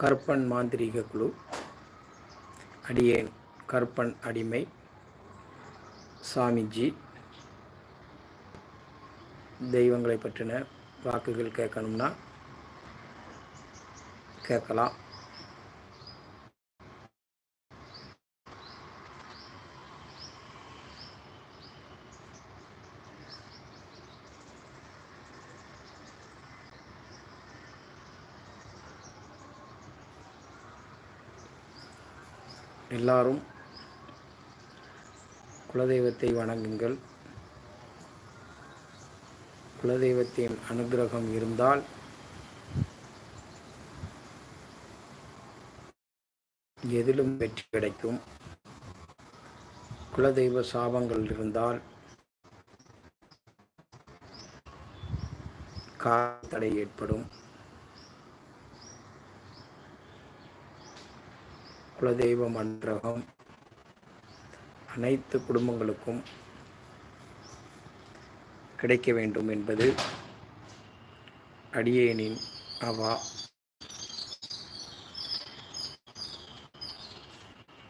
கற்பன் மாந்திரீக குழு அடியேன் கற்பன் அடிமை சாமிஜி தெய்வங்களை பற்றின வாக்குகள் கேட்கணும்னா கேட்கலாம். எல்லாரும் குலதெய்வத்தை வணங்குங்கள். குலதெய்வத்தின் அனுகிரகம் இருந்தால் எதிலும் வெற்றி கிடைக்கும். குலதெய்வ சாபங்கள் இருந்தால் காத்தடை ஏற்படும். குலதெய்வ மன்றகம் அனைத்து குடும்பங்களுக்கும் கிடைக்க வேண்டும் என்பது அடியேனின் அவா.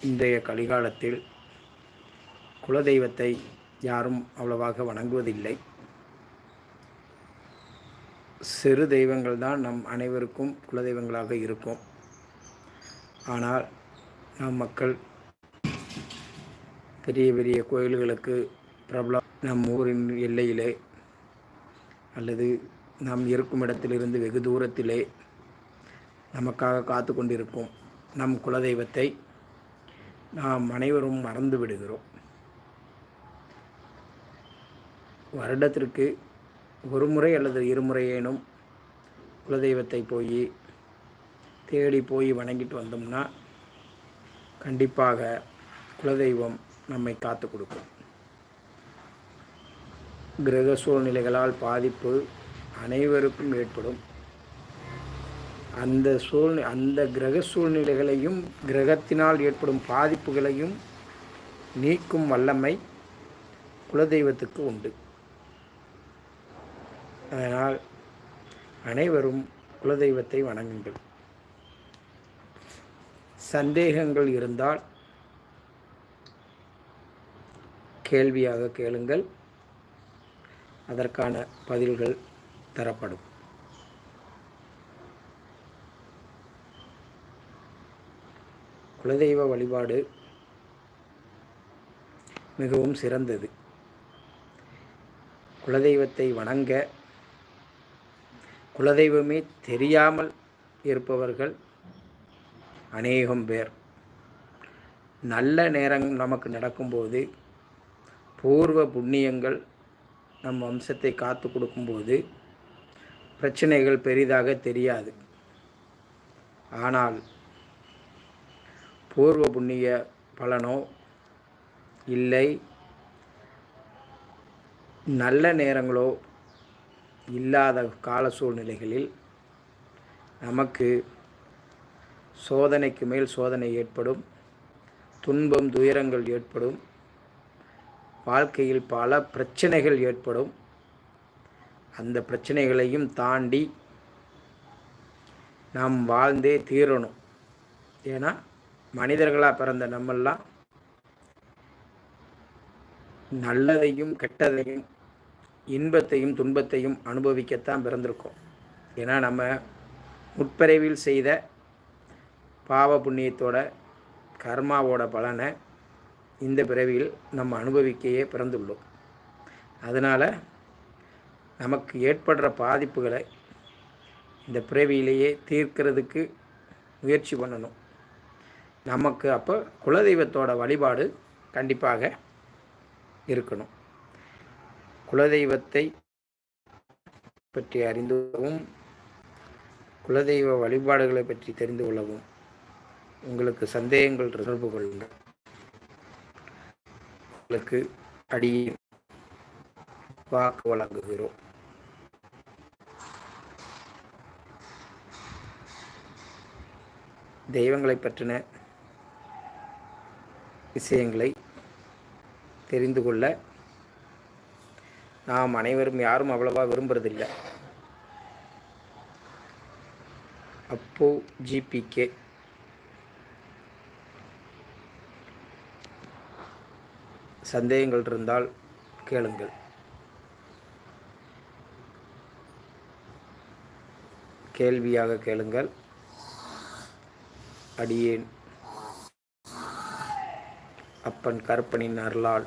இன்றைய கலிகாலத்தில் குலதெய்வத்தை யாரும் அவ்வளவாக வணங்குவதில்லை. சிறு தெய்வங்கள் தான் நம் அனைவருக்கும் குலதெய்வங்களாக இருக்கும். ஆனால் நம் மக்கள். பெரிய பெரிய கோயில்களுக்கு பிரபலம் நம் ஊரின் எல்லையிலே அல்லது நாம் இருக்கும் இடத்திலிருந்து வெகு தூரத்திலே நமக்காக காத்து கொண்டிருக்கும் நம் குலதெய்வத்தை நாம் அனைவரும் மறந்து விடுகிறோம். வருடத்திற்கு ஒரு முறை அல்லது இருமுறையேனும் குலதெய்வத்தை போய் தேடி போய் வணங்கிட்டு வந்தோம்னா கண்டிப்பாக குலதெய்வம் நம்மை காத்து கொடுக்கும். கிரக சூழ்நிலைகளால் பாதிப்பு அனைவருக்கும் ஏற்படும். அந்த சூழ்நி அந்த கிரக சூழ்நிலைகளையும் கிரகத்தினால் ஏற்படும் பாதிப்புகளையும் நீக்கும் வல்லமை குலதெய்வத்துக்கு உண்டு. அதனால் அனைவரும் குலதெய்வத்தை வணங்குங்கள். சந்தேகங்கள் இருந்தால் கேள்வியாக கேளுங்கள். அதற்கான பதில்கள் தரப்படும். குலதெய்வ வழிபாடு மிகவும் சிறந்தது. குலதெய்வத்தை வணங்க குலதெய்வமே தெரியாமல் இருப்பவர்கள் அநேகம் பேர். நல்ல நேரம் நமக்கு நடக்கும்போது பூர்வ புண்ணியங்கள் நம் வம்சத்தை காத்து கொடுக்கும்போது பிரச்சனைகள் பெரிதாக தெரியாது. ஆனால் பூர்வ புண்ணிய பலனோ இல்லை நல்ல நேரங்களோ இல்லாத கால சூழ்நிலைகளில் நமக்கு சோதனைக்கு மேல் சோதனை ஏற்படும். துன்பம் துயரங்கள் ஏற்படும். வாழ்க்கையில் பல பிரச்சனைகள் ஏற்படும். அந்த பிரச்சனைகளையும் தாண்டி நாம் வாழ்ந்தே தீரணும். ஏன்னா மனிதர்களாக பிறந்த நம்மெல்லாம் நல்லதையும் கெட்டதையும் இன்பத்தையும் துன்பத்தையும் அனுபவிக்கத்தான் பிறந்திருக்கோம். ஏன்னா நம்ம முற்பிறவில் செய்த பாவ புண்ணியத்தோட கர்மாவோட பலனை இந்த பிறவியில் நம்ம அனுபவிக்கையே பிறந்துள்ளோம். அதனால் நமக்கு ஏற்படுற பாதிப்புகளை இந்த பிறவியிலேயே தீர்க்கிறதுக்கு முயற்சி பண்ணணும். நமக்கு அப்போ குலதெய்வத்தோட வழிபாடு கண்டிப்பாக இருக்கணும். குலதெய்வத்தை பற்றி அறிந்து கொள்ளவும் குலதெய்வ வழிபாடுகளை பற்றி தெரிந்து கொள்ளவும் உங்களுக்கு சந்தேகங்கள் தொடர்பு கொள்ளுங்கள். உங்களுக்கு அடியே வாக்கு வழங்குகிறோம். தெய்வங்களை பற்றின விஷயங்களை தெரிந்து கொள்ள நாம் அனைவரும் யாரும் அவ்வளவா விரும்புறதில்லை. அப்போ ஜிபிகே சந்தேகங்கள் இருந்தால் கேளுங்கள். கேள்வியாக கேளுங்கள். அடியேன். அப்பன் கற்பனின் அருளால்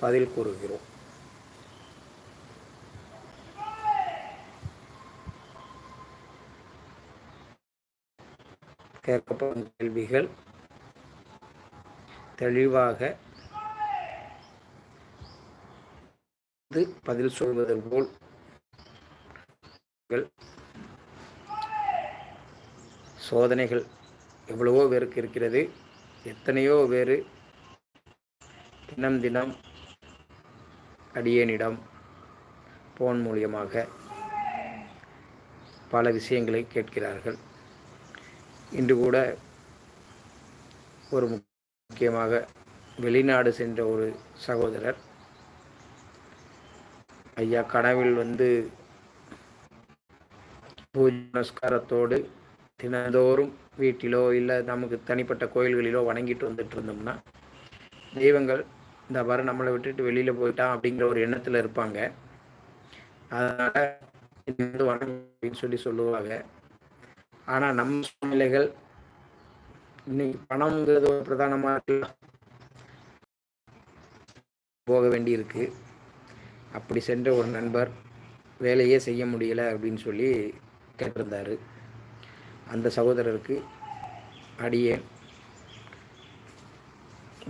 பதில் கூறுகிறோம். கேட்கப்படும் கேள்விகள் தெளிவாக பதில் சொல்வது போல் சோதனைகள் எவ்வளவோ பேருக்கு இருக்கிறது எத்தனையோ பேர் தினம் தினம் அடியேனிடம் போன் மூலியமாக பல விஷயங்களை கேட்கிறார்கள். இன்று கூட ஒரு முக்கியமாக வெளிநாடு சென்ற ஒரு சகோதரர். ஐயா கனவில் வந்து பூஜை நமஸ்காரத்தோடு தினந்தோறும் வீட்டிலோ இல்லை நமக்கு தனிப்பட்ட கோயில்களிலோ வணங்கிட்டு வந்துட்டு இருந்தோம்னா தெய்வங்கள் இந்த வர நம்மளை விட்டுட்டு வெளியில் போயிட்டான் அப்படிங்கிற ஒரு எண்ணத்தில் இருப்பாங்க. அதனால் வந்து அப்படின்னு சொல்லி சொல்லுவாங்க. ஆனால் நம்ம சூழ்நிலைகள் இன்னைக்கு பணம்ங்கிறது ஒரு பிரதானமாக போக வேண்டியிருக்கு. அப்படி சென்ற ஒரு நண்பர் வேலையே செய்ய முடியலை அப்படின்னு சொல்லி கேட்டிருந்தார். அந்த சகோதரருக்கு அடியே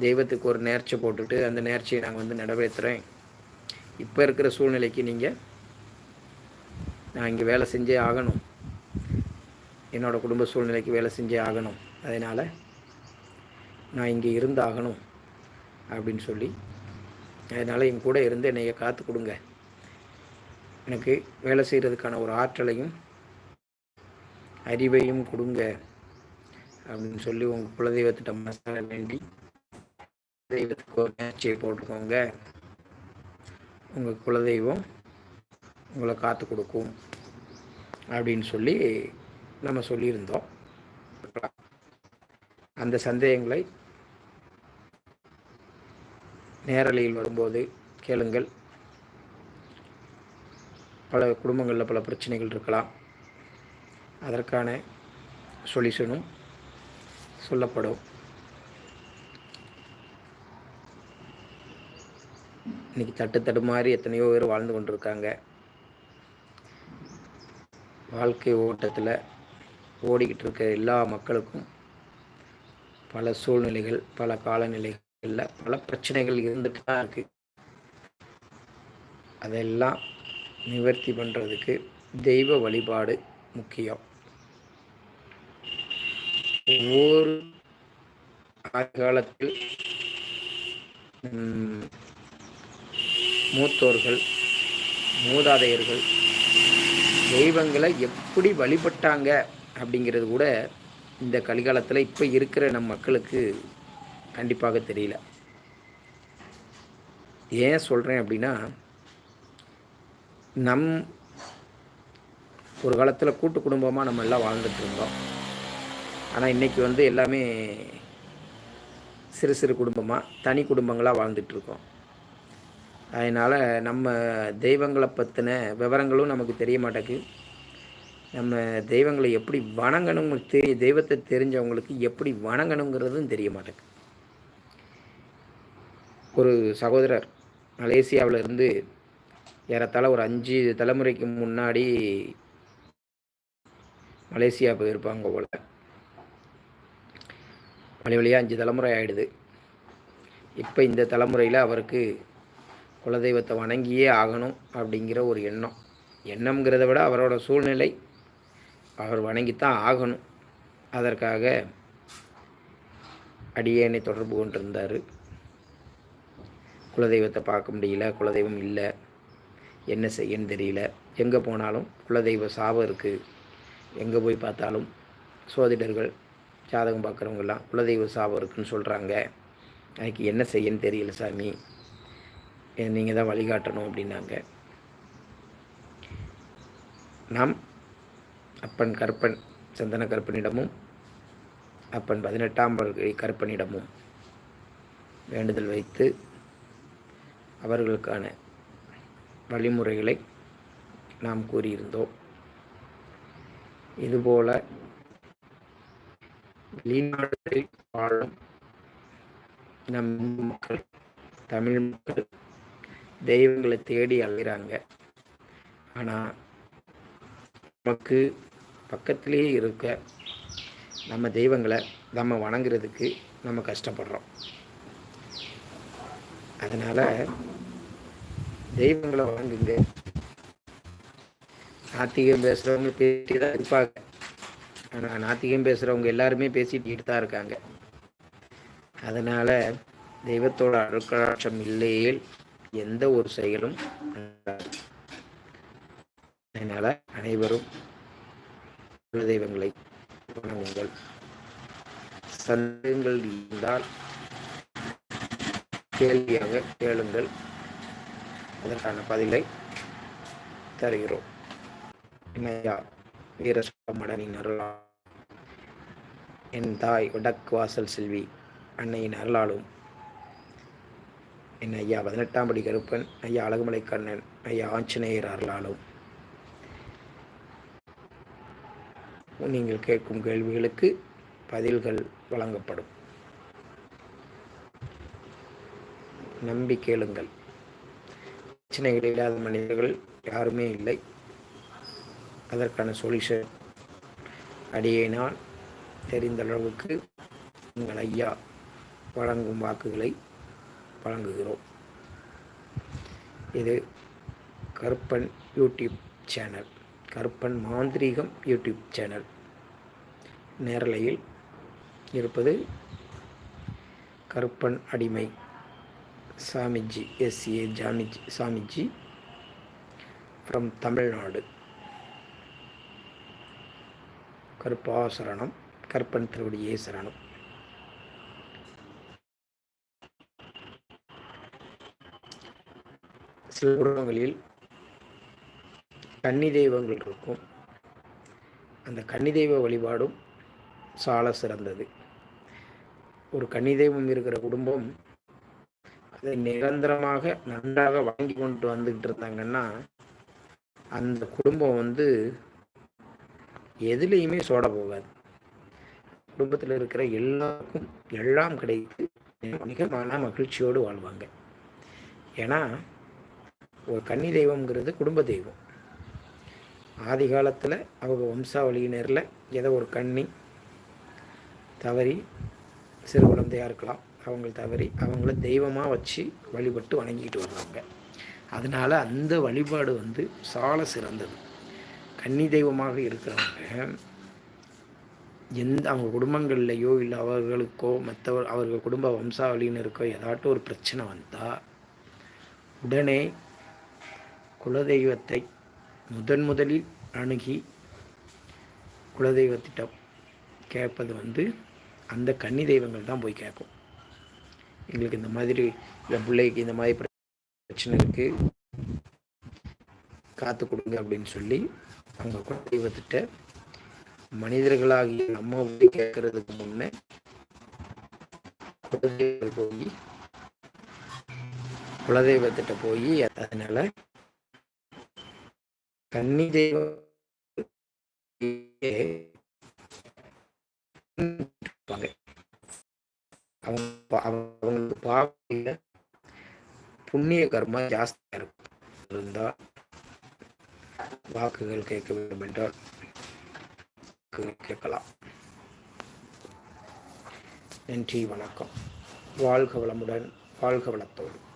தெய்வத்துக்கு ஒரு நேர்ச்சி போட்டுட்டு அந்த நேர்ச்சியை நாங்கள் வந்து நிறைவேற்றுறேன் இப்போ இருக்கிற சூழ்நிலைக்கு நீங்கள் நான் இங்கே வேலை செஞ்சே ஆகணும். என்னோடய குடும்ப சூழ்நிலைக்கு வேலை செஞ்சே ஆகணும். அதனால் நான் இங்கே இருந்தாகணும் அப்படின்னு சொல்லி அதனால் என் கூட இருந்து என்னைய காத்து கொடுங்க. எனக்கு வேலை செய்கிறதுக்கான ஒரு ஆற்றலையும் அறிவையும் கொடுங்க அப்படின்னு சொல்லி உங்கள் குலதெய்வத்திட்ட மசால வேண்டி தெய்வத்துக்கு ஒரு நேர்ச்சியை போட்டுக்கோங்க. உங்கள் குலதெய்வம் உங்களை காத்து கொடுக்கும் அப்படின்னு சொல்லி நம்ம சொல்லியிருந்தோம். அந்த சந்தேகங்களை நேரலையில் வரும்போது கேளுங்கள். பல குடும்பங்களில் பல பிரச்சனைகள் இருக்கலாம். அதற்கான சொல்யூஷனும் சொல்லப்படும். இன்றைக்கி தட்டு தடுமாறி எத்தனையோ பேர் வாழ்ந்து கொண்டிருக்காங்க. வாழ்க்கை ஓட்டத்தில் ஓடிக்கிட்டு இருக்க எல்லா மக்களுக்கும் பல சூழ்நிலைகள் பல காலநிலைகளில் பல பிரச்சனைகள் இருந்துட்டு தான் இருக்குது அதெல்லாம் நிவர்த்தி பண்ணுறதுக்கு தெய்வ வழிபாடு முக்கியம். ஒவ்வொரு காலத்தில் மூத்தோர்கள் மூதாதையர்கள் தெய்வங்களை எப்படி வழிபட்டாங்க அப்படிங்கிறது கூட இந்த கலிகாலத்தில் இப்போ இருக்கிற நம் மக்களுக்கு கண்டிப்பாக தெரியல. ஏன் சொல்கிறேன் அப்படின்னா நம் ஒரு காலத்தில் கூட்டு குடும்பமாக நம்ம எல்லாம் வாழ்ந்துட்டு இருந்தோம். ஆனால் இன்றைக்கி வந்து எல்லாமே சிறு சிறு குடும்பமாக தனி குடும்பங்களாக வாழ்ந்துட்டுருக்கோம் அதனால் நம்ம தெய்வங்களை பற்றின விவரங்களும் நமக்கு தெரிய மாட்டேங்குது. நம்ம தெய்வங்களை எப்படி வணங்கணும்னு தெரிய தெய்வத்தை தெரிஞ்சவங்களுக்கு எப்படி வணங்கணுங்கிறதும் தெரிய மாட்டேங்குது. ஒரு சகோதரர் மலேசியாவில் இருந்து ஏறத்தாழ ஒரு அஞ்சு தலைமுறைக்கு முன்னாடி மலேசியா போயிருப்பாங்க போல். வழி வழியாக அஞ்சு தலைமுறை ஆகிடுது இப்போ இந்த தலைமுறையில் அவருக்கு குலதெய்வத்தை வணங்கியே ஆகணும் அப்படிங்கிற ஒரு எண்ணம். எண்ணம்ங்கிறத விட அவரோட சூழ்நிலை அவர் வணங்கித்தான் ஆகணும். அதற்காக அடியேனை தொடர்பு கொண்டிருந்தார். குலதெய்வத்தை பார்க்க முடியல குலதெய்வம் இல்லை. என்ன செய்யன்னு தெரியல. எங்கே போனாலும் குலதெய்வ சாபம் இருக்குது எங்கே போய் பார்த்தாலும் சோதிடர்கள் ஜாதகம் பார்க்குறவங்கெல்லாம் குலதெய்வ சாபம் இருக்குதுன்னு சொல்கிறாங்க அதுக்கு என்ன செய்யன்னு தெரியல சாமி. நீங்கள் தான் வழிகாட்டணும் அப்படின்னாங்க. நாம் அப்பன் கற்பன் சந்தன கற்பனிடமும் அப்பன் பதினெட்டாம் கற்பனிடமும் வேண்டுதல் வைத்து அவர்களுக்கான வழிமுறைகளை நாம் கூறியிருந்தோம். இதுபோல வெளிநாடுகளில் வாழும் நம் மக்கள் தமிழ் மக்கள் தெய்வங்களை தேடி அழைகிறாங்க ஆனால் நமக்கு பக்கத்திலேயே இருக்க நம்ம தெய்வங்களை நம்ம வணங்குறதுக்கு நம்ம கஷ்டப்படுறோம். அதனால் தெய்வங்களை வணங்குங்க. நாத்திகம் பேசுகிறவங்க பேசிட்டு தான் இருப்பாங்க. ஆனால் நாத்திகம் பேசுகிறவங்க எல்லாருமே பேசிட்டு தான் இருக்காங்க. அதனால் தெய்வத்தோட அருக்கராட்சம் இல்லையே எந்த ஒரு செயலும் அதனால் அனைவரும் தெய்வங்களை வணங்குங்கள். சந்தேகங்கள் இருந்தால் கேள்வியாக கேளுங்கள். அதற்கான பதிலை தருகிறோம். இணையா வீரசுமடனின் அருளா என் தாய் உடக் வாசல் செல்வி அன்னையின் அருளாலும் என் ஐயா பதினெட்டாம் படி கருப்பன் ஐயா அழகுமலை கண்ணன் ஐயா ஆஞ்சநேயர் அருளாலும் நீங்கள் கேட்கும் கேள்விகளுக்கு பதில்கள் வழங்கப்படும். நம்பி கேளுங்கள். பிரச்சனைகள் இல்லாத மனிதர்கள் யாருமே இல்லை. அதற்கான சொல்யூஷன் அடியினால் தெரிந்த அளவுக்கு உங்கள் ஐயா வழங்கும் வாக்குகளை வழங்குகிறோம். இது கருப்பன் யூடியூப் சேனல். கருப்பன் மாந்திரீகம் யூடியூப் சேனல். நேரலையில் இருப்பது கருப்பன் அடிமை சாமிஜி எஸ்ஏ ஜாமிஜி சாமிஜி ஃப்ரம் தமிழ்நாடு. கருப்பாசரணம் கருப்பன் திருவடியே சரணம். சில உருவங்களில் கன்னி தெய்வங்கள் இருக்கும் அந்த கன்னி தெய்வ வழிபாடும் சால சிறந்தது. ஒரு கன்னி தெய்வம் இருக்கிற குடும்பம் அதை நிரந்தரமாக நன்றாக வாங்கி கொண்டு வந்துக்கிட்டு இருந்தாங்கன்னா அந்த குடும்பம் வந்து எதுலேயுமே சோட போகாது. குடும்பத்தில் இருக்கிற எல்லாருக்கும் எல்லாம் கிடைத்து மிக மன மகிழ்ச்சியோடு வாழ்வாங்க. ஏன்னா ஒரு கன்னி தெய்வம்ங்கிறது குடும்ப தெய்வம். ஆதி காலத்தில் அவங்க வம்சாவளியினரில் ஏதோ ஒரு கன்னி தவறி சிறு குழந்தையாக இருக்கலாம். அவங்க தவறி அவங்கள தெய்வமாக வச்சு வழிபட்டு வணங்கிட்டு வர்றாங்க. அதனால் அந்த வழிபாடு வந்து சால சிறந்தது. கன்னி தெய்வமாக இருக்கிறவங்க எந்த அவங்க குடும்பங்கள்லையோ இல்லை அவர்களுக்கோ மற்றவர் அவர்கள் குடும்ப வம்சாவளியினருக்கோ ஏதாட்டும் ஒரு பிரச்சனை வந்தால் உடனே குலதெய்வத்தை முதன் முதலில் அணுகி குலதெய்வத்திட்டம் கேட்பது வந்து அந்த கன்னி தெய்வங்கள் தான் போய் கேட்கும். எங்களுக்கு இந்த மாதிரி இந்த பிள்ளைக்கு இந்த மாதிரி பிரச்சனை இருக்குது காத்து கொடுங்க அப்படின்னு சொல்லி அவங்க குலதெய்வத்திட்ட மனிதர்களாகிய நம்ம போய் கேட்கறதுக்கு முன்னே குலதெய்வங்கள் போய் குலதெய்வத்திட்ட போய் அதனால கன்னி தெய்வம் அவங்க அவங்களுக்கு பாவையில் புண்ணிய கர்மா ஜாஸ்தியா இருக்கும். இருந்தால் வாக்குகள் கேட்க வேண்டும் என்றால் கேட்கலாம். நன்றி வணக்கம். வாழ்க வளமுடன் வாழ்க வளத்தோடு.